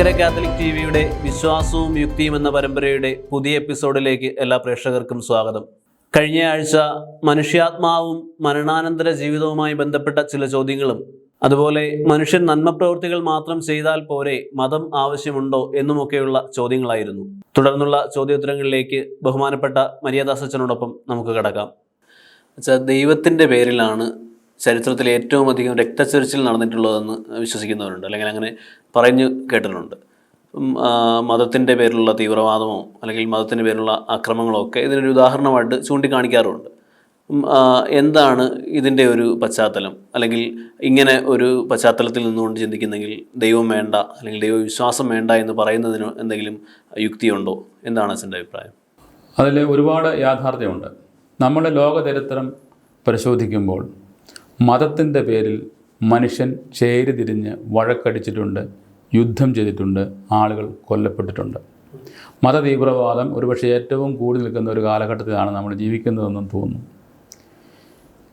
Malankara Catholic T വിയുടെ വിശ്വാസവും യുക്തിയും എന്ന പരമ്പരയുടെ പുതിയ എപ്പിസോഡിലേക്ക് എല്ലാ പ്രേക്ഷകർക്കും സ്വാഗതം. കഴിഞ്ഞ ആഴ്ച മനുഷ്യാത്മാവും മരണാനന്തര ജീവിതവുമായി ബന്ധപ്പെട്ട ചില ചോദ്യങ്ങളും അതുപോലെ മനുഷ്യൻ നന്മ പ്രവൃത്തികൾ മാത്രം ചെയ്താൽ പോരെ മതം ആവശ്യമുണ്ടോ എന്നുമൊക്കെയുള്ള ചോദ്യങ്ങളായിരുന്നു. തുടർന്നുള്ള ചോദ്യോത്തരങ്ങളിലേക്ക് ബഹുമാനപ്പെട്ട മര്യാദാസച്ചനോടൊപ്പം നമുക്ക് കടക്കാം. വെച്ചാൽ ദൈവത്തിന്റെ പേരിലാണ് ചരിത്രത്തിൽ ഏറ്റവും അധികം രക്തച്ചൊരിച്ചിൽ നടന്നിട്ടുള്ളതെന്ന് വിശ്വസിക്കുന്നവരുണ്ട്. അല്ലെങ്കിൽ അങ്ങനെ പറഞ്ഞു കേട്ടിട്ടുണ്ട്. മതത്തിന്റെ പേരിലുള്ള തീവ്രവാദമോ അല്ലെങ്കിൽ മതത്തിന്റെ പേരിലുള്ള അക്രമങ്ങളോ ഒക്കെ ഇതിനൊരു ഉദാഹരണമായിട്ട് ചൂണ്ടിക്കാണിക്കാറുമുണ്ട് എന്താണ് ഇതിന്റെ ഒരു പശ്ചാത്തലം? അല്ലെങ്കിൽ ഇങ്ങനെ ഒരു പശ്ചാത്തലത്തിൽ നിന്നുകൊണ്ട് ചിന്തിക്കുന്നെങ്കിൽ ദൈവം വേണ്ട അല്ലെങ്കിൽ ദൈവവിശ്വാസം വേണ്ട എന്ന് പറയുന്നതിന് എന്തെങ്കിലും യുക്തിയുണ്ടോ? എന്താണ് അച്ഛന്റെ അഭിപ്രായം? അതിൽ ഒരുപാട് യാഥാർത്ഥ്യമുണ്ട്. നമ്മുടെ ലോകചരിത്രം പരിശോധിക്കുമ്പോൾ മതത്തിന്റെ പേരിൽ മനുഷ്യൻ ചേരി തിരിഞ്ഞ് വഴക്കടിച്ചിട്ടുണ്ട് യുദ്ധം ചെയ്തിട്ടുണ്ട് ആളുകൾ കൊല്ലപ്പെട്ടിട്ടുണ്ട്. മതതീവ്രവാദം ഒരുപക്ഷെ ഏറ്റവും കൂടി നിൽക്കുന്ന ഒരു കാലഘട്ടത്തിലാണ് നമ്മൾ ജീവിക്കുന്നതെന്നും തോന്നുന്നു.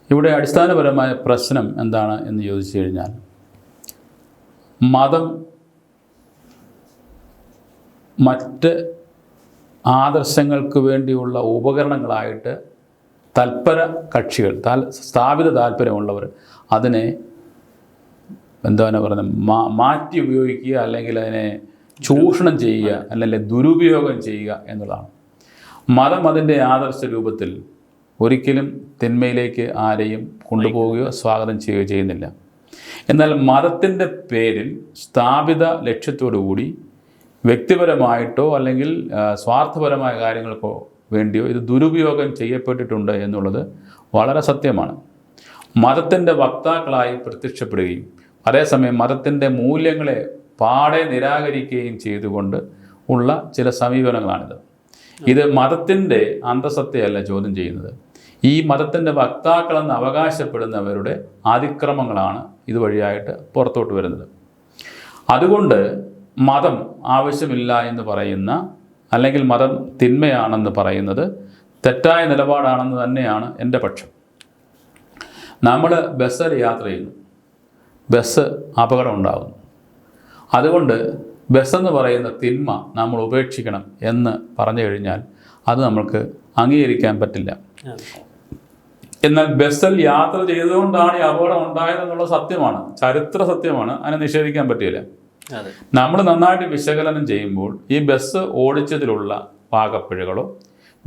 ഇവിടെ അടിസ്ഥാനപരമായ പ്രശ്നം എന്താണ് എന്ന് ചോദിച്ചു കഴിഞ്ഞാൽ മതം മറ്റ് ആദർശങ്ങൾക്ക് വേണ്ടിയുള്ള ഉപകരണങ്ങളായിട്ട് തൽപര കക്ഷികൾ താൽ സ്ഥാപിത താല്പര്യമുള്ളവർ അതിനെ എന്താണ് പറയുന്നത്? മാ മാറ്റി ഉപയോഗിക്കുക അല്ലെങ്കിൽ അതിനെ ചൂഷണം ചെയ്യുക അല്ലെങ്കിൽ ദുരുപയോഗം ചെയ്യുക എന്നുള്ളതാണ്. മതം അതിന്റെ ആദർശ രൂപത്തിൽ ഒരിക്കലും തിന്മയിലേക്ക് ആരെയും കൊണ്ടുപോവുകയോ സ്വാഗതം ചെയ്യുകയോ ചെയ്യുന്നില്ല. എന്നാൽ മതത്തിന്റെ പേരിൽ സ്ഥാപിത ലക്ഷ്യത്തോടു കൂടി വ്യക്തിപരമായിട്ടോ അല്ലെങ്കിൽ സ്വാർത്ഥപരമായ കാര്യങ്ങൾക്കോ വേണ്ടിയോ ഇത് ദുരുപയോഗം ചെയ്യപ്പെട്ടിട്ടുണ്ട് എന്നുള്ളത് വളരെ സത്യമാണ്. മതത്തിന്റെ വക്താക്കളായി പ്രത്യക്ഷപ്പെടുകയും അതേസമയം മതത്തിന്റെ മൂല്യങ്ങളെ പാടെ നിരാകരിക്കുകയും ചെയ്തുകൊണ്ട് ഉള്ള ചില സമീപനങ്ങളാണിത്. ഇത് മതത്തിന്റെ അന്തസത്തയല്ല ചോദ്യം ചെയ്യുന്നത്. ഈ മതത്തിന്റെ വക്താക്കളെന്ന് അവകാശപ്പെടുന്നവരുടെ അതിക്രമങ്ങളാണ് ഇതുവഴിയായിട്ട് പുറത്തോട്ട് വരുന്നത്. അതുകൊണ്ട് മതം ആവശ്യമില്ല എന്ന് പറയുന്ന അല്ലെങ്കിൽ മതം തിന്മയാണെന്ന് പറയുന്നത് തെറ്റായ നിലപാടാണെന്ന് തന്നെയാണ് എന്റെ പക്ഷം. നമ്മൾ ബസ്സിൽ യാത്ര ചെയ്യുന്നു. ബസ് അപകടം ഉണ്ടാകുന്നു. അതുകൊണ്ട് ബസ്സെന്ന് പറയുന്ന തിന്മ നമ്മൾ ഉപേക്ഷിക്കണം എന്ന് പറഞ്ഞു കഴിഞ്ഞാൽ അത് നമ്മൾക്ക് അംഗീകരിക്കാൻ പറ്റില്ല. എന്നാൽ ബസ്സിൽ യാത്ര ചെയ്തുകൊണ്ടാണ് ഈ അപകടം ഉണ്ടായതെന്നുള്ള സത്യമാണ്. ചരിത്ര സത്യമാണ്. അതിനെ നിഷേധിക്കാൻ പറ്റില്ല. നമ്മൾ നന്നായിട്ട് വിശകലനം ചെയ്യുമ്പോൾ ഈ ബസ് ഓടിച്ചതിലുള്ള പാകപ്പിഴകളോ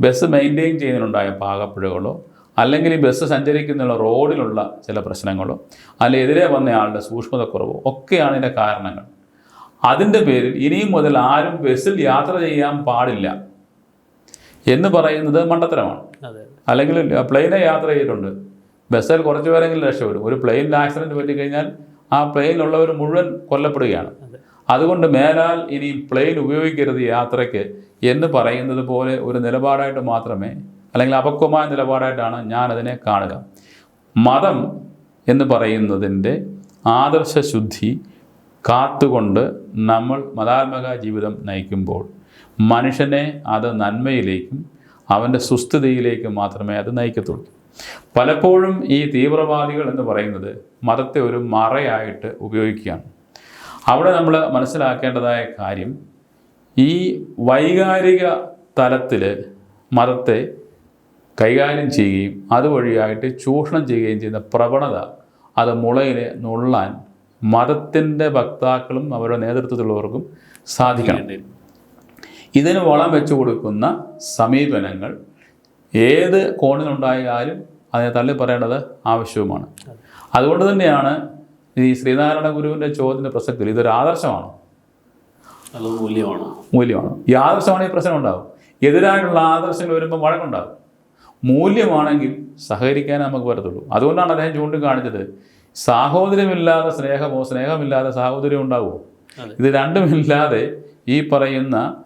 ബസ് മെയിന്റെയിൻ ചെയ്യുന്നതിനുണ്ടായ പാകപ്പിഴകളോ അല്ലെങ്കിൽ ഈ ബസ് സഞ്ചരിക്കുന്ന റോഡിലുള്ള ചില പ്രശ്നങ്ങളോ അല്ലെങ്കിൽ എതിരെ വന്നയാളുടെ സൂക്ഷ്മതക്കുറവോ ഒക്കെയാണ് ഇതിന്റെ കാരണങ്ങൾ. അതിന്റെ പേരിൽ ഇനിയും മുതൽ ആരും ബസ്സിൽ യാത്ര ചെയ്യാൻ പാടില്ല എന്ന് പറയുന്നത് മണ്ടത്തരമാണ്. അല്ലെങ്കിൽ പ്ലെയിനെ യാത്ര ചെയ്തിട്ടുണ്ട്. ബസ്സിൽ കുറച്ച് പേരെങ്കിലും രക്ഷപ്പെടും. ഒരു പ്ലെയിനിൽ ആക്സിഡന്റ് പറ്റിക്കഴിഞ്ഞാൽ ആ പ്ലെയിനിലുള്ളവർ മുഴുവൻ കൊല്ലപ്പെടുകയാണ്. അതെ. അതുകൊണ്ട് മേലാൽ ഇനി പ്ലെയിൻ ഉപയോഗിക്കരുത് യാത്രയ്ക്ക് എന്ന് പറയുന്നത് പോലെ ഒരു നിലപാടായിട്ട് മാത്രമേ അല്ലെങ്കിൽ അപക്വമായ നിലപാടായിട്ടാണ് ഞാനതിനെ കാണുക. മതം എന്ന് പറയുന്നതിന്റെ ആദർശശുദ്ധി കാത്തുകൊണ്ട് നമ്മൾ മതാത്മക ജീവിതം നയിക്കുമ്പോൾ മനുഷ്യനെ അത് നന്മയിലേക്കും അവന്റെ സുസ്ഥിതിയിലേക്കും മാത്രമേ അത് നയിക്കത്തുള്ളൂ. പലപ്പോഴും ഈ തീവ്രവാദികൾ എന്ന് പറയുന്നത് മതത്തെ ഒരു മറയായിട്ട് ഉപയോഗിക്കുകയാണ്. അവിടെ നമ്മൾ മനസ്സിലാക്കേണ്ടതായ കാര്യം ഈ വൈകാരിക തലത്തിൽ മതത്തെ കൈകാര്യം ചെയ്യുകയും അതുവഴിയായിട്ട് ചൂഷണം ചെയ്യുകയും ചെയ്യുന്ന പ്രവണത അത് മുളയിലെ നുള്ളാൻ മതത്തിന്റെ വക്താക്കളും അവരുടെ നേതൃത്വത്തിലുള്ളവർക്കും സാധിക്കണം. ഇതിന് വളം വെച്ചു കൊടുക്കുന്ന സമീപനങ്ങൾ ഏത് കോണിലുണ്ടായാലും അതിനെ തള്ളി പറയേണ്ടത് ആവശ്യവുമാണ്. അതുകൊണ്ട് തന്നെയാണ് ഈ ശ്രീനാരായണ ഗുരുവിന്റെ ചോദ്യത്തിന്റെ പ്രസക്തി ഇതൊരു ആദർശമാണ്. മൂല്യമാണോ. മൂല്യമാണ്. ഈ ആദർശമാണ് ഈ പ്രശ്നം ഉണ്ടാവും. എതിരായിട്ടുള്ള ആദർശങ്ങൾ വരുമ്പോൾ വഴക്കുണ്ടാകും മൂല്യമാണെങ്കിൽ സഹകരിക്കാനേ നമുക്ക് പറ്റത്തുള്ളൂ. അതുകൊണ്ടാണ് അദ്ദേഹം ചൂണ്ടിക്കാണിച്ചത്. സാഹോദര്യമില്ലാതെ സ്നേഹമോ സ്നേഹമില്ലാതെ സാഹോദര്യം ഉണ്ടാവുമോ. ഇത് രണ്ടുമില്ലാതെ ഈ പറയുന്ന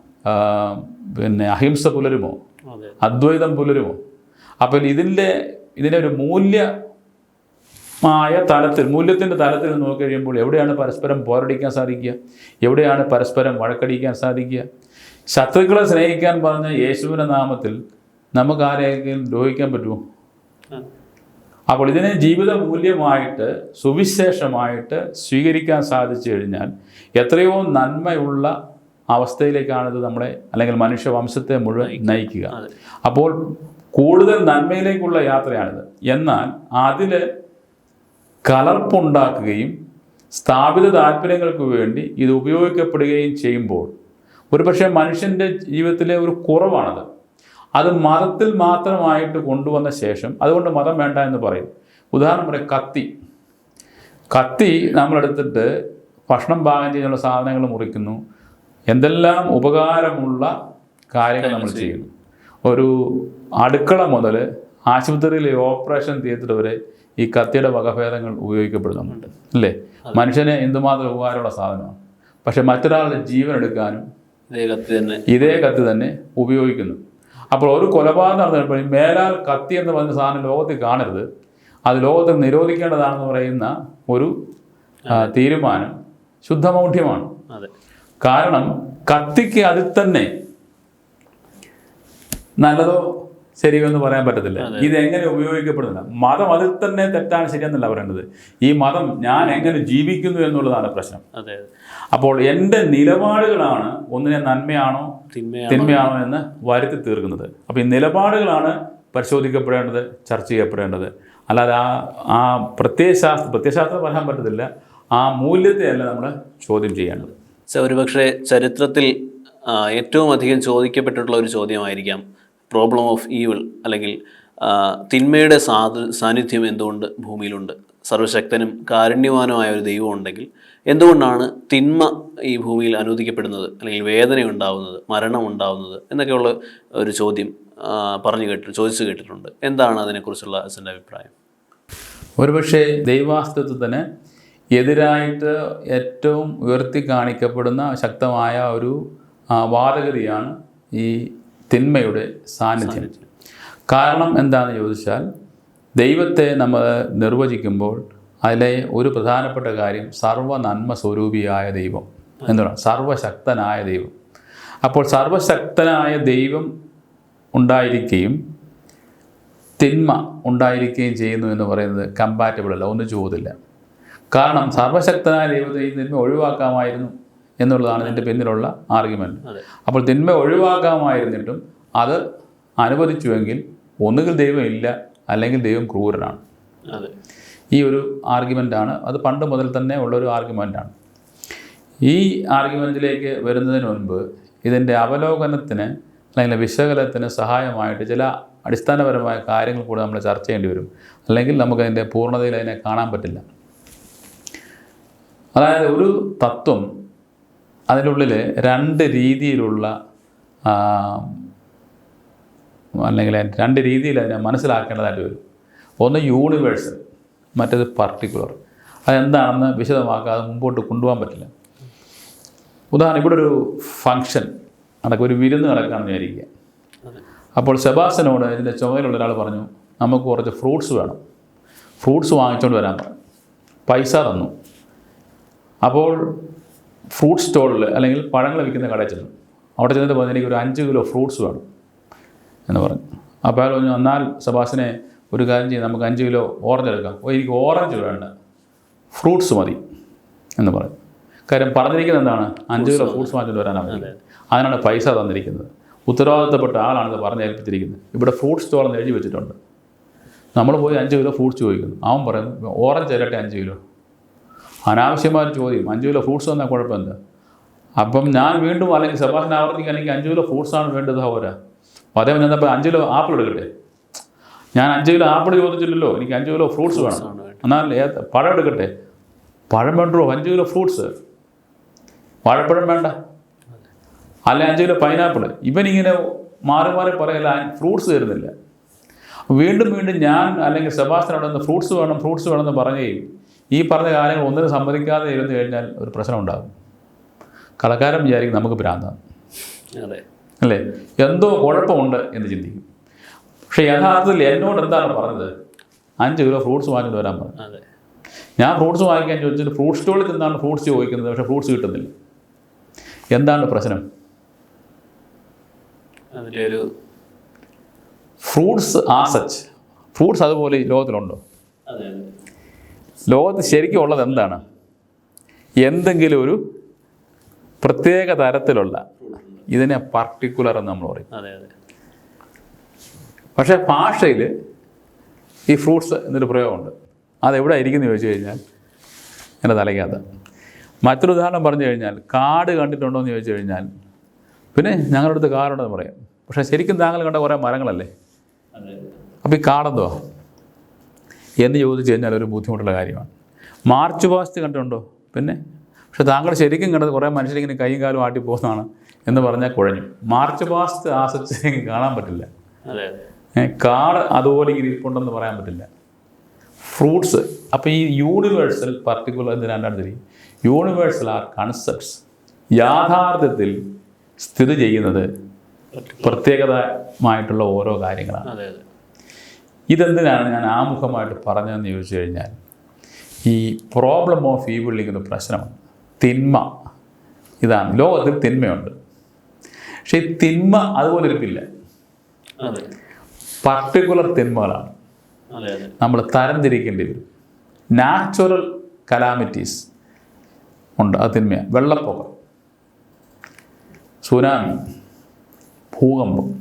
പിന്നെ അഹിംസ പുലരുമോ? അദ്വൈതം പുലരുമോ? അപ്പോൾ ഇതിന്റെ ഇതിന്റെ ഒരു മൂല്യമായ തലത്തിൽ മൂല്യത്തിന്റെ തലത്തിൽ നോക്കി കഴിയുമ്പോൾ എവിടെയാണ് പരസ്പരം പോരടിക്കാൻ സാധിക്കുക? എവിടെയാണ് പരസ്പരം വഴക്കടിക്കാൻ സാധിക്കുക? ശത്രുക്കളെ സ്നേഹിക്കാൻ പറഞ്ഞ യേശുവിന്റെ നാമത്തിൽ നമുക്ക് ആരെയെങ്കിലും ദ്രോഹിക്കാൻ പറ്റുമോ? അപ്പോൾ ഇതിനെ ജീവിത മൂല്യമായിട്ട് സുവിശേഷമായിട്ട് സ്വീകരിക്കാൻ സാധിച്ചു കഴിഞ്ഞാൽ എത്രയോ നന്മയുള്ള അവസ്ഥയിലേക്കാണ് ഇത് നമ്മളെ അല്ലെങ്കിൽ മനുഷ്യവംശത്തെ മുഴുവൻ നയിക്കുക. അപ്പോൾ കൂടുതൽ നന്മയിലേക്കുള്ള യാത്രയാണിത്. എന്നാൽ അതിൽ കലർപ്പുണ്ടാക്കുകയും സ്ഥാപിത താല്പര്യങ്ങൾക്ക് വേണ്ടി ഇത് ഉപയോഗിക്കപ്പെടുകയും ചെയ്യുമ്പോൾ ഒരുപക്ഷെ മനുഷ്യന്റെ ജീവിതത്തിലെ ഒരു കുറവാണത്. അത് മതത്തിൽ മാത്രമായിട്ട് കൊണ്ടുവന്ന ശേഷം അതുകൊണ്ട് മതം വേണ്ട എന്ന് പറയും. ഉദാഹരണം പറയാം കത്തി. കത്തി നമ്മളെടുത്തിട്ട് ഭക്ഷണം പാകം ചെയ്യാനുള്ള സാധനങ്ങൾ മുറിക്കുന്നു. എന്തെല്ലാം ഉപകാരമുള്ള കാര്യങ്ങൾ നമ്മൾ ചെയ്യുന്നു. ഒരു അടുക്കള മുതൽ ആശുപത്രിയിലെ ഓപ്പറേഷൻ തിയേറ്റർ വരെ ഈ കത്തിയുടെ വകഭേദങ്ങൾ ഉപയോഗിക്കപ്പെടുന്നുണ്ട്. അല്ലേ? മനുഷ്യന് എന്തുമാത്രം ഉപകാരമുള്ള സാധനമാണ്. പക്ഷെ മറ്റൊരാളുടെ ജീവൻ എടുക്കാനും ഇതേ കത്തി തന്നെ. ഇതേ കത്തി തന്നെ ഉപയോഗിക്കുന്നു. അപ്പോൾ ഒരു കൊലപാതകം നടന്നപ്പോൾ മേലാൽ കത്തി എന്ന് പറയുന്ന സാധനം ലോകത്തിൽ കാണരുത്. അത് ലോകത്തിൽ നിരോധിക്കേണ്ടതാണെന്ന് പറയുന്ന ഒരു തീരുമാനം ശുദ്ധമൗഢ്യമാണ്. അതെ. കാരണം കത്തിക്ക് അതിൽ തന്നെ നല്ലതോ ശരിയോ എന്ന് പറയാൻ പറ്റത്തില്ല. ഇത് എങ്ങനെ ഉപയോഗിക്കപ്പെടുന്നില്ല? മതം അതിൽ തന്നെ തെറ്റാണ് ശരിയെന്നല്ല പറയേണ്ടത്. ഈ മതം ഞാൻ എങ്ങനെ ജീവിക്കുന്നു എന്നുള്ളതാണ് പ്രശ്നം. അപ്പോൾ എന്റെ നിലപാടുകളാണ് ഒന്നിനെ നന്മയാണോ തിന്മയാണോ എന്ന് വരുത്തി തീർക്കുന്നത്. അപ്പോൾ ഈ നിലപാടുകളാണ് പരിശോധിക്കപ്പെടേണ്ടത് ചർച്ച ചെയ്യപ്പെടേണ്ടത്. അല്ലാതെ ആ ആ പ്രത്യയശാസ്ത്ര പ്രത്യയശാസ്ത്രം പറയാൻ പറ്റത്തില്ല. ആ മൂല്യത്തെയല്ല നമ്മൾ ചോദ്യം ചെയ്യേണ്ടത്. ഒരുപക്ഷെ ചരിത്രത്തിൽ ഏറ്റവും അധികം ചോദിക്കപ്പെട്ടിട്ടുള്ള ഒരു ചോദ്യമായിരിക്കാം. പ്രോബ്ലം ഓഫ് ഈവിൾ അല്ലെങ്കിൽ തിന്മയുടെ സാധു സാന്നിധ്യം എന്തുകൊണ്ട് ഭൂമിയിലുണ്ട്? സർവശക്തനും കാരുണ്യവാനുമായ ഒരു ദൈവം ഉണ്ടെങ്കിൽ എന്തുകൊണ്ടാണ് തിന്മ ഈ ഭൂമിയിൽ അനുവദിക്കപ്പെടുന്നത്? അല്ലെങ്കിൽ വേദന ഉണ്ടാവുന്നത് മരണം ഉണ്ടാവുന്നത് എന്നൊക്കെയുള്ള ഒരു ചോദ്യം പറഞ്ഞു കേട്ടു ചോദിച്ചു കേട്ടിട്ടുണ്ട്. എന്താണ് അതിനെക്കുറിച്ചുള്ള അച്ഛന്റെ അഭിപ്രായം? ഒരുപക്ഷേ ദൈവാസ്തിത്വത്തിന് എതിരായിട്ട് ഏറ്റവും ഉയർത്തി കാണിക്കപ്പെടുന്ന ശക്തമായ ഒരു വാദഗതിയാണ് ഈ തിന്മയുടെ സാന്നിധ്യം. കാരണം എന്താണെന്ന് ചോദിച്ചാൽ ദൈവത്തെ നമ്മൾ നിർവചിക്കുമ്പോൾ അതിലെ ഒരു പ്രധാനപ്പെട്ട കാര്യം സർവ നന്മ സ്വരൂപിയായ ദൈവം. എന്താണ്? സർവശക്തനായ ദൈവം. അപ്പോൾ സർവശക്തനായ ദൈവം ഉണ്ടായിരിക്കുകയും തിന്മ ഉണ്ടായിരിക്കുകയും ചെയ്യുന്നു എന്ന് പറയുന്നത് കമ്പാറ്റബിൾ അല്ല ഒന്നും ചോദില്ല കാരണം സർവശക്തനായ ദൈവത്തെ ഈ തിന്മ ഒഴിവാക്കാമായിരുന്നു എന്നുള്ളതാണ് ഇതിന്റെ പിന്നിലുള്ള ആർഗ്യുമെന്റ് അപ്പോൾ തിന്മ ഒഴിവാക്കാമായിരുന്നിട്ടും അത് അനുവദിച്ചുവെങ്കിൽ ഒന്നുകിൽ ദൈവം ഇല്ല അല്ലെങ്കിൽ ദൈവം ക്രൂരനാണ്. ഈ ഒരു ആർഗ്യുമെന്റാണ് അത് പണ്ട് മുതൽ തന്നെ ഉള്ളൊരു ആർഗ്യുമെന്റാണ് ഈ ആർഗ്യുമെന്റിലേക്ക് വരുന്നതിന് മുൻപ് ഇതിന്റെ അവലോകനത്തിന് അല്ലെങ്കിൽ വിശകലനത്തിന് സഹായമായിട്ട് ചില അടിസ്ഥാനപരമായ കാര്യങ്ങൾ കൂടെ നമ്മൾ ചർച്ച ചെയ്യേണ്ടി വരും. അല്ലെങ്കിൽ നമുക്കതിന്റെ പൂർണതയിൽ അതിനെ കാണാൻ പറ്റില്ല. അതായത് ഒരു തത്വം അതിനുള്ളിൽ രണ്ട് രീതിയിലുള്ള അല്ലെങ്കിൽ രണ്ട് രീതിയിൽ അതിനെ മനസ്സിലാക്കേണ്ടതായിട്ട് വരും. ഒന്ന് യൂണിവേഴ്സൽ മറ്റേത് പർട്ടിക്കുലർ അതെന്താണെന്ന് വിശദമാക്കാതെ മുമ്പോട്ട് കൊണ്ടുപോകാൻ പറ്റില്ല. ഉദാഹരണം ഇവിടെ ഒരു ഫങ്ഷൻ നടക്കുക ഒരു വിരുന്ന് നടക്കുകയാണെന്ന് വിചാരിക്കുക. അപ്പോൾ സെബാസ്റ്റനോട് ഇതിന്റെ ചുമതലയുള്ള ഒരാൾ പറഞ്ഞു നമുക്ക് കുറച്ച് ഫ്രൂട്ട്സ് വേണം. ഫ്രൂട്ട്സ് വാങ്ങിച്ചുകൊണ്ട് വരാൻ പറഞ്ഞു പൈസ തന്നു. അപ്പോൾ ഫ്രൂട്ട് സ്റ്റോളിൽ അല്ലെങ്കിൽ പഴങ്ങൾ വിൽക്കുന്ന കടയിൽ ചെന്നു. അവിടെ ചെന്നിട്ട് പറഞ്ഞു എനിക്ക് ഒരു അഞ്ച് കിലോ ഫ്രൂട്ട്സ് വേണം. എന്ന് പറഞ്ഞു. അപ്പോൾ അയാൾ പറഞ്ഞു എന്നാൽ സബാസിനെ ഒരു കാര്യം ചെയ്യാം നമുക്ക് അഞ്ച് കിലോ ഓറഞ്ച് എടുക്കാം. ഓ എനിക്ക് ഓറഞ്ച് വേണ്ട. ഫ്രൂട്ട്സ് മതി. എന്ന് പറഞ്ഞു. കാര്യം പറഞ്ഞിരിക്കുന്നത് എന്താണ്? അഞ്ച് കിലോ ഫ്രൂട്ട്സ് വാങ്ങിച്ചുകൊണ്ട് വരാനാണ്. അതിനാണ് പൈസ തന്നിരിക്കുന്നത്. ഉത്തരവാദിത്തപ്പെട്ട ആളാണിത് പറഞ്ഞേൽപ്പിച്ചിരിക്കുന്നത് ഇവിടെ ഫ്രൂട്ട് സ്റ്റോൾ എന്ന് എഴുതി വെച്ചിട്ടുണ്ട്. നമ്മൾ പോയി അഞ്ച് കിലോ ഫ്രൂട്ട്സ് ചോദിക്കുന്നു. അവൻ പറയുന്നു ഓറഞ്ച് തരട്ടെ അഞ്ച് കിലോ? അനാവശ്യമായ ചോദ്യം. അഞ്ച് കിലോ ഫ്രൂട്ട്സ് വന്നാൽ കുഴപ്പമില്ല അപ്പം ഞാൻ വീണ്ടും അല്ലെങ്കിൽ സെബാസ്റ്റ്യൻ ആവർത്തിക്കാൻ എനിക്ക് അഞ്ച് കിലോ ഫ്രൂട്ട്സാണ് വേണ്ടത് പോരാ അപ്പോൾ അതേ ചെന്നപ്പോൾ അഞ്ച് കിലോ ആപ്പിൾ എടുക്കട്ടെ? ഞാൻ അഞ്ച് കിലോ ആപ്പിൾ ചോദിച്ചില്ലല്ലോ എനിക്ക് അഞ്ച് കിലോ ഫ്രൂട്ട്സ് വേണം എന്നാൽ പഴം എടുക്കട്ടെ? പഴം വേണ്ടോ? അഞ്ച് കിലോ ഫ്രൂട്ട്സ് വാഴപ്പഴം വേണ്ട. അല്ല അഞ്ച് കിലോ പൈനാപ്പിൾ ഇവനിങ്ങനെ മാറി മാറി പറയല ഫ്രൂട്ട്സ് തരുന്നില്ല. വീണ്ടും വീണ്ടും ഞാൻ അല്ലെങ്കിൽ സെബാസ്റ്റൻ അവിടെ നിന്ന് ഫ്രൂട്ട്സ് വേണം ഫ്രൂട്ട്സ് വേണമെന്ന് പറയുകയും ഈ പറഞ്ഞ കാര്യങ്ങൾ ഒന്നിനും സമ്മതിക്കാതെ ഇരുന്ന് കഴിഞ്ഞാൽ ഒരു പ്രശ്നം ഉണ്ടാകും. കളക്കാരൻ വിചാരിക്കും നമുക്ക് ഭ്രാന്താണ്. അതെ. അല്ലേ? എന്തോ കുഴപ്പമുണ്ട് എന്ന് ചിന്തിക്കും. പക്ഷേ യഥാർത്ഥത്തിൽ എന്നോട് എന്താണ് പറഞ്ഞത്? അഞ്ച് കിലോ ഫ്രൂട്ട്സ് വാങ്ങിയിട്ട് വരാൻ പറഞ്ഞു. അതെ. ഞാൻ ഫ്രൂട്ട്സ് വാങ്ങിക്കാൻ ചോദിച്ചിട്ട് ഫ്രൂട്ട് സ്റ്റോളിൽ നിന്നാണ് ഫ്രൂട്ട്സ് ചോദിക്കുന്നത് പക്ഷേ ഫ്രൂട്ട്സ് കിട്ടുന്നില്ല. എന്താണ് പ്രശ്നം? അതിന്റെ ഒരു ഫ്രൂട്ട്സ് ആ സച്ച്. ഫ്രൂട്ട്സ് അതുപോലെ ഈ ലോകത്തിലുണ്ടോ? അതെ. ലോകത്ത് ശരിക്കും ഉള്ളത് എന്താണ്? എന്തെങ്കിലും ഒരു പ്രത്യേക തരത്തിലുള്ള ഇതിനെ പർട്ടിക്കുലർ എന്ന് നമ്മൾ പറയും. പക്ഷേ ഭാഷയിൽ ഈ ഫ്രൂട്ട്സ് എന്നൊരു പ്രയോഗമുണ്ട്. അതെവിടെ ഇരിക്കുന്നു ചോദിച്ചു കഴിഞ്ഞാൽ എന്റെ തലയ്ക്കകത്ത്. മറ്റൊരു ഉദാഹരണം പറഞ്ഞു കഴിഞ്ഞാൽ കാട് കണ്ടിട്ടുണ്ടോ എന്ന് ചോദിച്ചു കഴിഞ്ഞാൽ പിന്നെ ഞങ്ങളുടെ അടുത്ത് കാടുണ്ടെന്ന് പറയാം. പക്ഷേ ശരിക്കും താങ്കൾ കണ്ട കുറേ മരങ്ങളല്ലേ? അപ്പോൾ ഈ കാടെന്തോ എന്ന് ചോദിച്ചു കഴിഞ്ഞാൽ ഒരു ബുദ്ധിമുട്ടുള്ള കാര്യമാണ്. മാർച്ച് പാസ്റ്റ് കണ്ടിട്ടുണ്ടോ? പിന്നെ? പക്ഷെ താങ്കൾ ശരിക്കും കണ്ടത് കുറേ മനുഷ്യരിങ്ങനെ കൈയും കാലും ആട്ടി പോകുന്നതാണ് എന്ന് പറഞ്ഞാൽ കുഴഞ്ഞു. മാർച്ച് പാസ്റ്റ് ആസ്വദിച്ച് കാണാൻ പറ്റില്ല. കാട് അതുപോലെ ഇങ്ങനെ ഇരിപ്പുണ്ടെന്ന് പറയാൻ പറ്റില്ല. ഫ്രൂട്ട്സ് അപ്പോൾ ഈ യൂണിവേഴ്സൽ പർട്ടിക്കുലർ എന്ന് രണ്ടാണ് തിരി യൂണിവേഴ്സൽ ആർ കൺസെപ്റ്റ്സ്. യാഥാർത്ഥ്യത്തിൽ സ്ഥിതി ചെയ്യുന്നത് പ്രത്യേകതമായിട്ടുള്ള ഓരോ കാര്യങ്ങളാണ്. ഇതെന്തിനാണ് ഞാൻ ആമുഖമായിട്ട് പറഞ്ഞതെന്ന് ചോദിച്ചു കഴിഞ്ഞാൽ ഈ പ്രോബ്ലം ഓഫ് ഈ വിളിക്കുന്ന പ്രശ്നമാണ് തിന്മ. ഇതാണ്. ലോകത്തിൽ തിന്മയുണ്ട്. പക്ഷേ ഈ തിന്മ അതുപോലെ ഇരിപ്പില്ല. പർട്ടിക്കുലർ തിന്മകളാണ്. നമ്മൾ തരംതിരിക്കേണ്ടി വരും. നാച്ചുറൽ കലാമിറ്റീസ് ഉണ്ട്. ആ തിന്മയാണ്. വെള്ളപ്പൊക്കം. സുനാമി. ഭൂകമ്പം.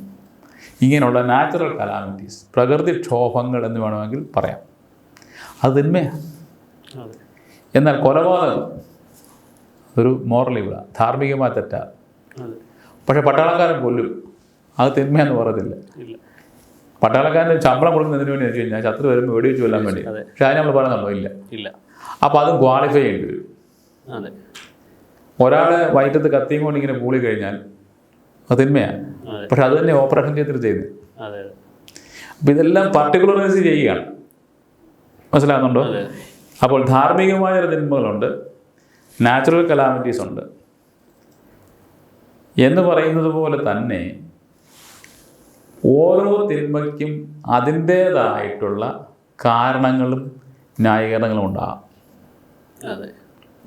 ഇങ്ങനെയുള്ള നാച്ചുറൽ കലാമിറ്റീസ് പ്രകൃതിക്ഷോഭങ്ങൾ എന്ന് വേണമെങ്കിൽ പറയാം. അത് തിന്മയാണ്. എന്നാൽ കൊലപാതകം ഒരു മോറൽ ഇവിടെ. ധാർമ്മികമായ തെറ്റാ പക്ഷെ പട്ടാളക്കാരൻ കൊല്ലും. അത് തിന്മയെന്ന് പറയത്തില്ല. പട്ടാളക്കാരന് ശമ്പളം കൊടുക്കുന്നതിന് വേണ്ടി വെച്ച് കഴിഞ്ഞാൽ ശത്രു വരുമ്പോൾ വെടിവെച്ച് കൊല്ലാൻ വേണ്ടി. പക്ഷേ അതിന് നമ്മൾ പറയുന്നുണ്ടോ ഇല്ല. ഇല്ല. അപ്പോൾ അതും ക്വാളിഫൈ ചെയ്യേണ്ടി വരും. അതെ. ഒരാളെ വയറ്റത്ത് കത്തിയും കൊണ്ട് ഇങ്ങനെ പൂളി കഴിഞ്ഞാൽ അത്. തിന്മയാണ് പക്ഷെ അത് തന്നെ ഓപ്പറേഷൻ ചെയ്തിട്ട് ചെയ്യുന്നത് അപ്പം ഇതെല്ലാം പർട്ടിക്കുലറൈസ് ചെയ്യുകയാണ്. മനസ്സിലാകുന്നുണ്ടോ? അപ്പോൾ ധാർമ്മികമായ ഒരു തിന്മകളുണ്ട്. നാച്ചുറൽ കലാമിറ്റീസ് ഉണ്ട്. എന്ന് പറയുന്നത് പോലെ തന്നെ ഓരോ തിന്മയ്ക്കും അതിന്റേതായിട്ടുള്ള കാരണങ്ങളും ന്യായീകരണങ്ങളും ഉണ്ടാകാം.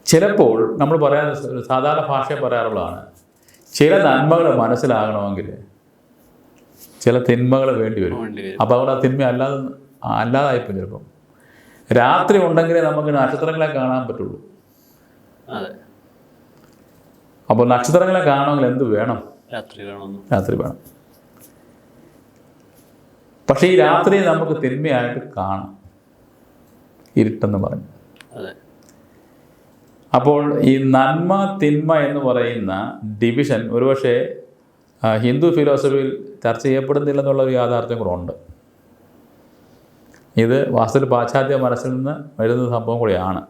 ചിലപ്പോൾ നമ്മൾ പറയാൻ സാധാരണ ഭാഷ പറയാറുള്ളതാണ് ചില നന്മകൾ മനസ്സിലാകണമെങ്കിൽ ചില തിന്മകൾ വേണ്ടി വരും. അപ്പം അപ്പോൾ അവിടെ ആ തിന്മ അല്ലാതെ അല്ലാതായിപ്പോൾ ചിലപ്പം. രാത്രി ഉണ്ടെങ്കിലേ നമുക്ക് നക്ഷത്രങ്ങളെ കാണാൻ പറ്റുള്ളൂ. അപ്പോൾ നക്ഷത്രങ്ങളെ കാണണമെങ്കിൽ എന്ത് വേണം? രാത്രി വേണം രാത്രി വേണം. പക്ഷേ ഈ രാത്രി നമുക്ക് തിന്മയായിട്ട് കാണാം. ഇരുട്ടെന്ന് പറഞ്ഞു. അതെ. അപ്പോൾ ഈ നന്മ തിന്മ എന്ന് പറയുന്ന ഡിവിഷൻ ഒരുപക്ഷെ ഹിന്ദു ഫിലോസഫിയിൽ ചർച്ച ചെയ്യപ്പെടുന്നില്ലെന്നുള്ള ഒരു യാഥാർത്ഥ്യം കൂടെ ഉണ്ട്. ഇത് വാസ്തവത്തിൽ പാശ്ചാത്യ മനസ്സിൽ നിന്ന് വരുന്ന സംഭവം കൂടിയാണ്.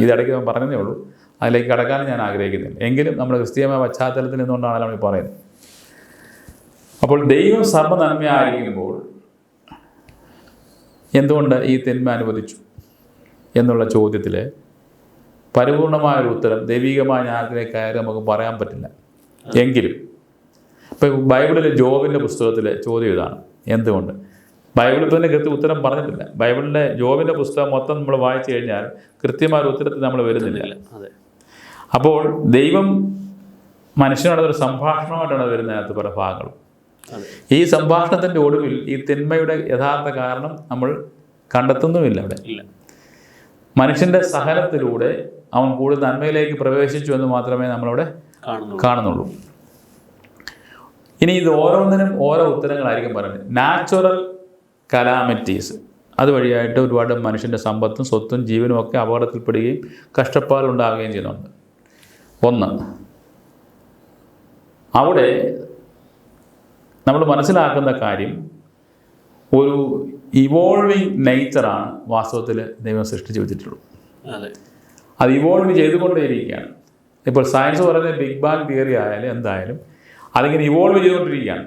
ഇതിടയ്ക്ക് ഞാൻ പറഞ്ഞതേ ഉള്ളൂ. അതിലേക്ക് കടക്കാനും ഞാൻ ആഗ്രഹിക്കുന്നില്ല. എങ്കിലും നമ്മുടെ ക്രിസ്തീയമായ പശ്ചാത്തലത്തിൽ നിന്നുകൊണ്ടാണ് നമ്മൾ പറയുന്നത്. അപ്പോൾ ദൈവം സർവ നന്മയായിരിക്കുമ്പോൾ എന്തുകൊണ്ട് ഈ തിന്മ അനുവദിച്ചു എന്നുള്ള ചോദ്യത്തിൽ പരിപൂർണമായ ഒരു ഉത്തരം ദൈവികമായ ജ്ഞാനത്തിലേക്ക് കയറി നമുക്ക് പറയാൻ പറ്റില്ല. എങ്കിലും ഇപ്പം ബൈബിളിലെ ജോബിന്റെ പുസ്തകത്തിലെ ചോദ്യം ഇതാണ്. എന്തുകൊണ്ട്? ബൈബിളിൽ തന്നെ കൃത്യ ഉത്തരം പറഞ്ഞിട്ടില്ല. ബൈബിളിലെ ജോബിന്റെ പുസ്തകം മൊത്തം നമ്മൾ വായിച്ചു കഴിഞ്ഞാൽ കൃത്യമായ ഒരു ഉത്തരത്തിൽ നമ്മൾ വരുന്നില്ല. അതെ. അപ്പോൾ ദൈവം മനുഷ്യനോട് ഒരു സംഭാഷണമായിട്ടാണ് വരുന്നത് അതിനകത്ത് പല ഭാഗങ്ങളും. ഈ സംഭാഷണത്തിന്റെ ഒടുവിൽ ഈ തിന്മയുടെ യഥാർത്ഥ കാരണം നമ്മൾ കണ്ടെത്തുന്നുമില്ല അവിടെ. മനുഷ്യന്റെ സഹനത്തിലൂടെ അവൻ കൂടുതൽ നന്മയിലേക്ക് പ്രവേശിച്ചു എന്ന് മാത്രമേ നമ്മളവിടെ കാണുന്നു കാണുന്നുള്ളൂ. ഇനി ഇത് ഓരോന്നിനും ഓരോ ഉത്തരങ്ങളായിരിക്കും പറയുന്നത്. നാച്ചുറൽ കലാമിറ്റീസ് അതുവഴിയായിട്ട് ഒരുപാട് മനുഷ്യന്റെ സമ്പത്തും സ്വത്തും ജീവനും ഒക്കെ അപകടത്തിൽപ്പെടുകയും കഷ്ടപ്പാടുണ്ടാകുകയും ചെയ്യുന്നുണ്ട്. ഒന്ന് അവിടെ നമ്മൾ മനസ്സിലാക്കുന്ന കാര്യം ഒരു ഇവോൾവിങ് നേച്ചറാണ് വാസ്തവത്തിൽ ദൈവം സൃഷ്ടിച്ചു വെച്ചിട്ടുള്ളൂ അതെ ഇവോൾവ് ചെയ്തുകൊണ്ടേയിരിക്കുകയാണ്. ഇപ്പോൾ സയൻസ് പറയുന്ന ബിഗ് ബാങ് തിയറി ആയാലും എന്തായാലും അതിങ്ങനെ ഇവോൾവ് ചെയ്തുകൊണ്ടിരിക്കുകയാണ്.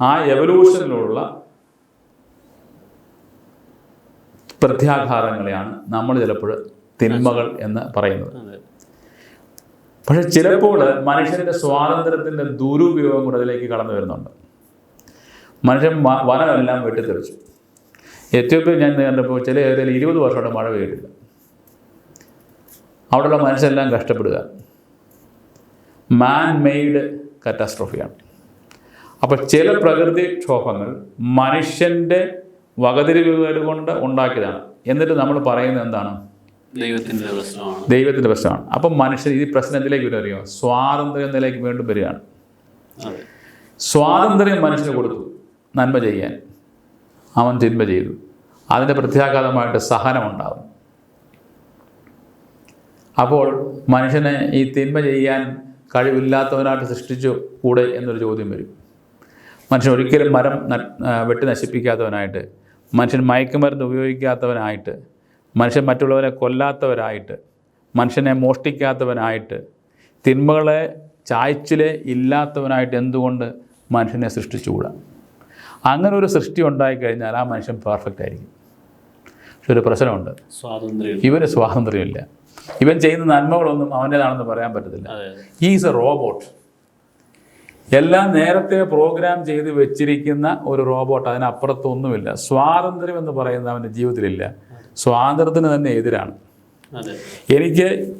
ആ എവല്യൂഷനിലുള്ള പ്രത്യാഘാതങ്ങളെയാണ് നമ്മൾ ചിലപ്പോൾ തിന്മകൾ എന്ന് പറയുന്നത്. പക്ഷെ ചിലപ്പോൾ മനുഷ്യന്റെ സ്വാതന്ത്ര്യത്തിന്റെ ദുരുപയോഗം കൂടെ അതിലേക്ക് കടന്നു വരുന്നുണ്ട്. മനുഷ്യൻ വനമെല്ലാം വെട്ടിത്തെറിച്ചു. എത്യോപ്യയിൽ ഞാൻ കണ്ടപ്പോൾ ചില ഏരിയയിൽ ഇരുപത് വർഷമായിട്ട് മഴ പെയ്തില്ല അവിടെയുള്ള മനുഷ്യരെല്ലാം കഷ്ടപ്പെടുക. മാൻ മെയ്ഡ് കാറ്റാസ്ട്രോഫിയാണ് അപ്പോൾ ചില പ്രകൃതി ക്ഷോഭങ്ങൾ മനുഷ്യന്റെ വകതിരിവുകൾ കൊണ്ട് ഉണ്ടാക്കിയതാണ്. എന്നിട്ട് നമ്മൾ പറയുന്നത് എന്താണ്? ദൈവത്തിന്റെ പ്രശ്നമാണ്. ദൈവത്തിന്റെ പ്രശ്നമാണ്. അപ്പം മനുഷ്യൻ ഈ പ്രശ്നം എന്തിലേക്ക് വരും അറിയോ? സ്വാതന്ത്ര്യം നിലയ്ക്ക് വീണ്ടും വരികയാണ്. സ്വാതന്ത്ര്യം മനുഷ്യന് കൊടുത്തു. നന്മ ചെയ്യാൻ. അവൻ തിന്മ ചെയ്തു. അതിന്റെ പ്രത്യാഘാതമായിട്ട് സഹനമുണ്ടാകും അപ്പോൾ മനുഷ്യനെ ഈ തിന്മ ചെയ്യാൻ കഴിവില്ലാത്തവനായിട്ട് സൃഷ്ടിച്ചു കൂടെ എന്നൊരു ചോദ്യം വരും. മനുഷ്യൻ ഒരിക്കലും മരം വെട്ടി നശിപ്പിക്കാത്തവനായിട്ട് മനുഷ്യൻ മയക്കുമരുന്ന് ഉപയോഗിക്കാത്തവനായിട്ട് മനുഷ്യൻ മറ്റുള്ളവരെ കൊല്ലാത്തവരായിട്ട് മനുഷ്യനെ മോഷ്ടിക്കാത്തവനായിട്ട് തിന്മകളെ ചായ്ച്ചിലെ ഇല്ലാത്തവനായിട്ട് എന്തുകൊണ്ട് മനുഷ്യനെ സൃഷ്ടിച്ചുകൂടാ? അങ്ങനെ ഒരു സൃഷ്ടി ഉണ്ടായിക്കഴിഞ്ഞാൽ ആ മനുഷ്യൻ പെർഫെക്റ്റ് ആയിരിക്കും. പക്ഷെ ഒരു പ്രശ്നമുണ്ട്. സ്വാതന്ത്ര്യം ഇവന് സ്വാതന്ത്ര്യമില്ല. ഇവൻ ചെയ്യുന്ന നന്മകളൊന്നും അവന്റേതാണെന്ന് പറയാൻ പറ്റത്തില്ല. ഈസ് എ റോബോട്ട് എല്ലാം നേരത്തെ പ്രോഗ്രാം ചെയ്ത് വെച്ചിരിക്കുന്ന ഒരു റോബോട്ട് അതിനപ്പുറത്തൊന്നുമില്ല. സ്വാതന്ത്ര്യം എന്ന് പറയുന്ന അവന്റെ ജീവിതത്തിലില്ല. സ്വാതന്ത്ര്യത്തിന് തന്നെ എതിരാണ്. എനിക്ക്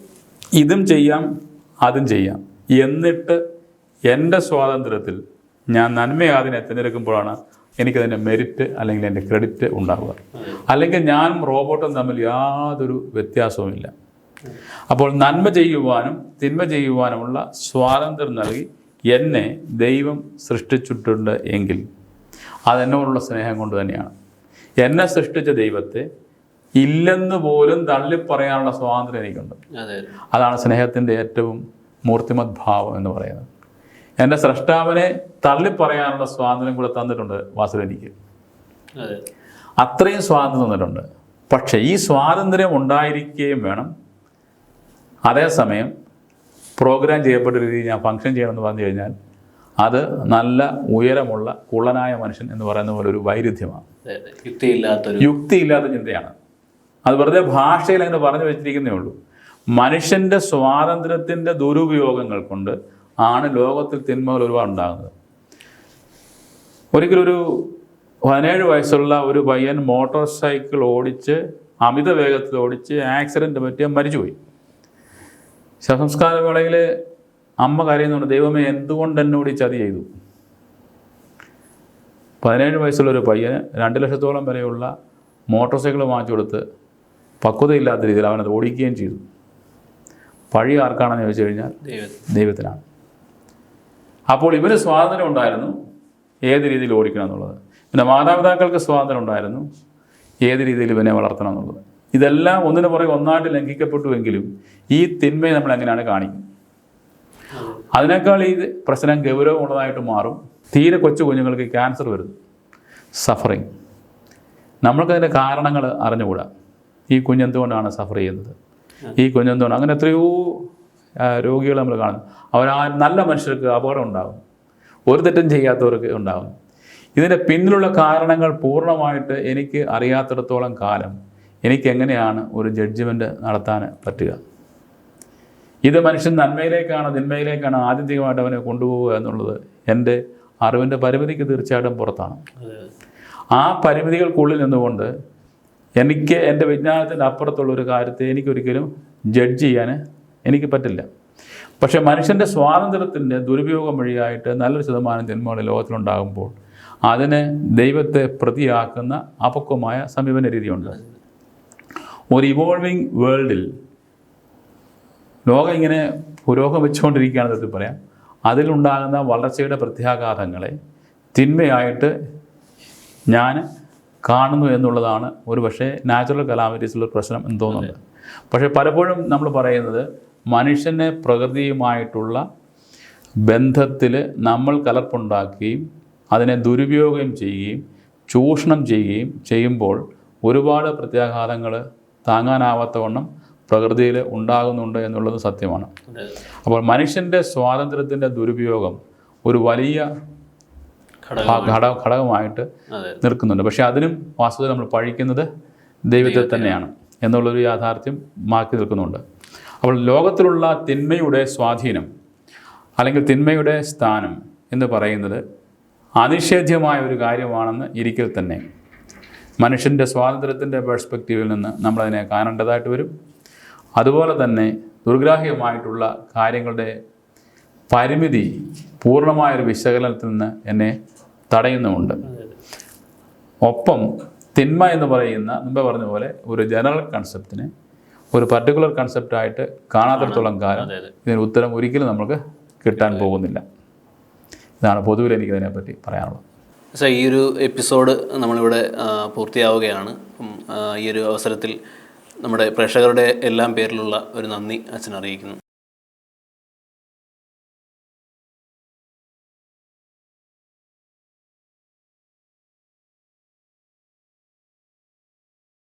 ഇതും ചെയ്യാം അതും ചെയ്യാം. എന്നിട്ട് എന്റെ സ്വാതന്ത്ര്യത്തിൽ ഞാൻ നന്മയാതിനെ തിരഞ്ഞെടുക്കുമ്പോഴാണ് എനിക്കതിന്റെ മെരിറ്റ് അല്ലെങ്കിൽ എന്റെ ക്രെഡിറ്റ് ഉണ്ടാവുക. അല്ലെങ്കിൽ ഞാനും റോബോട്ടും തമ്മിൽ യാതൊരു വ്യത്യാസവുമില്ല. അപ്പോൾ നന്മ ചെയ്യുവാനും തിന്മ ചെയ്യുവാനുമുള്ള സ്വാതന്ത്ര്യം നൽകി എന്നെ ദൈവം സൃഷ്ടിച്ചിട്ടുണ്ട് എങ്കിൽ അതെന്നോടുള്ള സ്നേഹം കൊണ്ട് തന്നെയാണ്. എന്നെ സൃഷ്ടിച്ച ദൈവത്തെ ഇല്ലെന്ന് പോലും തള്ളിപ്പറയാനുള്ള സ്വാതന്ത്ര്യം എനിക്കുണ്ട്. അതെ. അതാണ് സ്നേഹത്തിന്റെ ഏറ്റവും മൂർത്തിമത് ഭാവം എന്ന് പറയുന്നത്. എന്റെ സ്രഷ്ടാവിനെ തള്ളിപ്പറയാനുള്ള സ്വാതന്ത്ര്യം കൂടെ തന്നിട്ടുണ്ട് വാസുദേനിക്ക് അതെ. അത്രയും സ്വാതന്ത്ര്യം തന്നിട്ടുണ്ട്. പക്ഷേ ഈ സ്വാതന്ത്ര്യം ഉണ്ടായിരിക്കുകയും വേണം അതേസമയം പ്രോഗ്രാം ചെയ്യപ്പെട്ട രീതിയിൽ ഞാൻ ഫങ്ഷൻ ചെയ്യണമെന്ന് പറഞ്ഞു കഴിഞ്ഞാൽ അത് നല്ല ഉയരമുള്ള കുള്ളനായ മനുഷ്യൻ എന്ന് പറയുന്ന പോലെ ഒരു വൈരുദ്ധ്യമാണ്. യുക്തിയില്ലാത്തൊരു യുക്തിയില്ലാത്ത ചിന്തയാണ്. അത് വെറുതെ ഭാഷയിൽ അങ്ങനെ പറഞ്ഞു വെച്ചിരിക്കുന്നേ ഉള്ളൂ. മനുഷ്യന്റെ സ്വാതന്ത്ര്യത്തിന്റെ ദുരുപയോഗങ്ങൾ കൊണ്ട് ആണ് ലോകത്തിൽ തിന്മകൾ ഒരുപാട് ഉണ്ടാകുന്നത് ഒരിക്കലൊരു പതിനേഴ് വയസ്സുള്ള ഒരു പയ്യൻ മോട്ടോർ സൈക്കിൾ ഓടിച്ച് അമിത വേഗത്തിൽ ഓടിച്ച് ആക്സിഡന്റ് പറ്റിയ മരിച്ചുപോയി. ശവസംസ്കാര വേളയിൽ അമ്മ കരയുന്നുണ്ട് ദൈവമേ എന്തുകൊണ്ട് എന്നോട് ഈ ചതി ചെയ്തു? പതിനേഴ് വയസ്സുള്ള ഒരു പയ്യന് രണ്ട് ലക്ഷത്തോളം വരെയുള്ള മോട്ടോർ സൈക്കിൾ വാങ്ങിച്ചു കൊടുത്ത് പക്വതയില്ലാത്ത രീതിയിൽ അവനത് ഓടിക്കുകയും ചെയ്തു. പഴി ആർക്കാണെന്ന് ചോദിച്ചു കഴിഞ്ഞാൽ ദൈവത്തിനാണ്. അപ്പോൾ ഇവന് സ്വാതന്ത്ര്യം ഉണ്ടായിരുന്നു ഏത് രീതിയിൽ ഓടിക്കണം എന്നുള്ളത്. പിന്നെ മാതാപിതാക്കൾക്ക് സ്വാതന്ത്ര്യം ഉണ്ടായിരുന്നു ഏത് രീതിയിൽ ഇവനെ വളർത്തണം എന്നുള്ളത്. ഇതെല്ലാം ഒന്നിനു പുറകെ ഒന്നായിട്ട് ലംഘിക്കപ്പെട്ടുവെങ്കിലും ഈ തിന്മയെ നമ്മൾ എങ്ങനെയാണ് കാണിക്കും? അതിനേക്കാൾ ഈ പ്രശ്നം ഗൗരവമുള്ളതായിട്ട് മാറും. തീരെ കൊച്ചു കുഞ്ഞുങ്ങൾക്ക് ക്യാൻസർ വരുന്നു. സഫറിങ് നമ്മൾക്കതിന്റെ കാരണങ്ങൾ അറിഞ്ഞുകൂടാ. ഈ കുഞ്ഞെന്തുകൊണ്ടാണ് സഫർ ചെയ്യുന്നത്? ഈ കുഞ്ഞെന്തുകൊണ്ട് അങ്ങനെ എത്രയോ രോഗികൾ നമ്മൾ കാണുന്നു. അവർ ആ നല്ല മനുഷ്യർക്ക് അപകടം ഉണ്ടാകും. ഒരു തെറ്റും ചെയ്യാത്തവർക്ക് ഉണ്ടാകും. ഇതിന്റെ പിന്നിലുള്ള കാരണങ്ങൾ പൂർണമായിട്ട് എനിക്ക് അറിയാത്തിടത്തോളം കാലം എനിക്ക് എങ്ങനെയാണ് ഒരു ജഡ്ജ്മെന്റ് നടത്താൻ പറ്റുക? ഇത് മനുഷ്യൻ നന്മയിലേക്കാണ് തിന്മയിലേക്കാണ് ആത്യന്തികമായിട്ട് അവനെ കൊണ്ടുപോവുക എന്നുള്ളത് എന്റെ അറിവിന്റെ പരിമിതിക്ക് തീർച്ചയായിട്ടും പുറത്താണ്. ആ പരിമിതികൾക്കുള്ളിൽ നിന്നുകൊണ്ട് എനിക്ക് എന്റെ വിജ്ഞാനത്തിന്റെ അപ്പുറത്തുള്ള ഒരു കാര്യത്തെ എനിക്കൊരിക്കലും ജഡ്ജ് ചെയ്യാൻ എനിക്ക് പറ്റില്ല. പക്ഷേ മനുഷ്യന്റെ സ്വാതന്ത്ര്യത്തിന്റെ ദുരുപയോഗം വഴിയായിട്ട് നല്ലൊരു ശതമാനം ജന്മങ്ങൾ ലോകത്തിലുണ്ടാകുമ്പോൾ അതിനെ ദൈവത്തെ പ്രതിയാക്കുന്ന അപക്വമായ സമീപന രീതിയുണ്ട് ഒരു ഇവോൾവിങ് വേൾഡിൽ ലോകം ഇങ്ങനെ പുരോഗമിച്ചുകൊണ്ടിരിക്കുകയാണെന്ന് തരത്തിൽ പറയാം. അതിലുണ്ടാകുന്ന വളർച്ചയുടെ പ്രത്യാഘാതങ്ങളെ തിന്മയായിട്ട് ഞാൻ കാണുന്നു എന്നുള്ളതാണ് ഒരു പക്ഷേ നാച്ചുറൽ കലാമിറ്റീസിലുള്ള പ്രശ്നം എന്ന് തോന്നുന്നുണ്ട് പക്ഷേ പലപ്പോഴും നമ്മൾ പറയുന്നത് മനുഷ്യനെ പ്രകൃതിയുമായിട്ടുള്ള ബന്ധത്തിൽ നമ്മൾ കലർപ്പുണ്ടാക്കുകയും അതിനെ ദുരുപയോഗം ചെയ്യുകയും ചൂഷണം ചെയ്യുകയും ചെയ്യുമ്പോൾ ഒരുപാട് പ്രത്യാഘാതങ്ങൾ താങ്ങാനാവാത്തവണ്ണം പ്രകൃതിയിൽ ഉണ്ടാകുന്നുണ്ട് എന്നുള്ളത് സത്യമാണ്. അപ്പോൾ മനുഷ്യന്റെ സ്വാതന്ത്ര്യത്തിന്റെ ദുരുപയോഗം ഒരു വലിയ ഘട ഘടകമായിട്ട് നിൽക്കുന്നുണ്ട്. പക്ഷേ അതിനും വാസ്തവത്തിൽ നമ്മൾ പഴിക്കുന്നത് ദൈവത്തെ തന്നെയാണ് എന്നുള്ളൊരു യാഥാർത്ഥ്യം മാറ്റി നിൽക്കുന്നുണ്ട്. അപ്പോൾ ലോകത്തിലുള്ള തിന്മയുടെ സ്വാധീനം അല്ലെങ്കിൽ തിന്മയുടെ സ്ഥാനം എന്ന് പറയുന്നത് അനിഷേധ്യമായ ഒരു കാര്യമാണെന്ന് ഇരിക്കൽ തന്നെ. മനുഷ്യന്റെ സ്വാതന്ത്ര്യത്തിന്റെ പെർസ്പെക്റ്റീവിൽ നിന്ന് നമ്മളതിനെ കാണേണ്ടതായിട്ട് വരും. അതുപോലെ തന്നെ ദുർഗ്രാഹ്യമായിട്ടുള്ള കാര്യങ്ങളുടെ പരിമിതി പൂർണമായൊരു വിശകലനത്തിൽ നിന്ന് എന്നെ തടയുന്നുമുണ്ട്. ഒപ്പം തിന്മ എന്ന് പറയുന്ന മുമ്പേ പറഞ്ഞ പോലെ ഒരു ജനറൽ കൺസെപ്റ്റിനെ ഒരു പർട്ടിക്കുലർ കൺസെപ്റ്റായിട്ട് കാണാത്തിടത്തോളം കാലം ഇതിന് ഉത്തരം ഒരിക്കലും നമുക്ക് കിട്ടാൻ പോകുന്നില്ല. ഇതാണ് പൊതുവിൽ എനിക്ക് ഇതിനെപ്പറ്റി പറയാനുള്ളത്. സോ ഈ ഒരു എപ്പിസോഡ് നമ്മളിവിടെ പൂർത്തിയാവുകയാണ്. ഈ ഒരു അവസരത്തിൽ നമ്മുടെ പ്രേക്ഷകരുടെ എല്ലാം പേരിലുള്ള ഒരു നന്ദി അച്ഛൻ അറിയിക്കുന്നു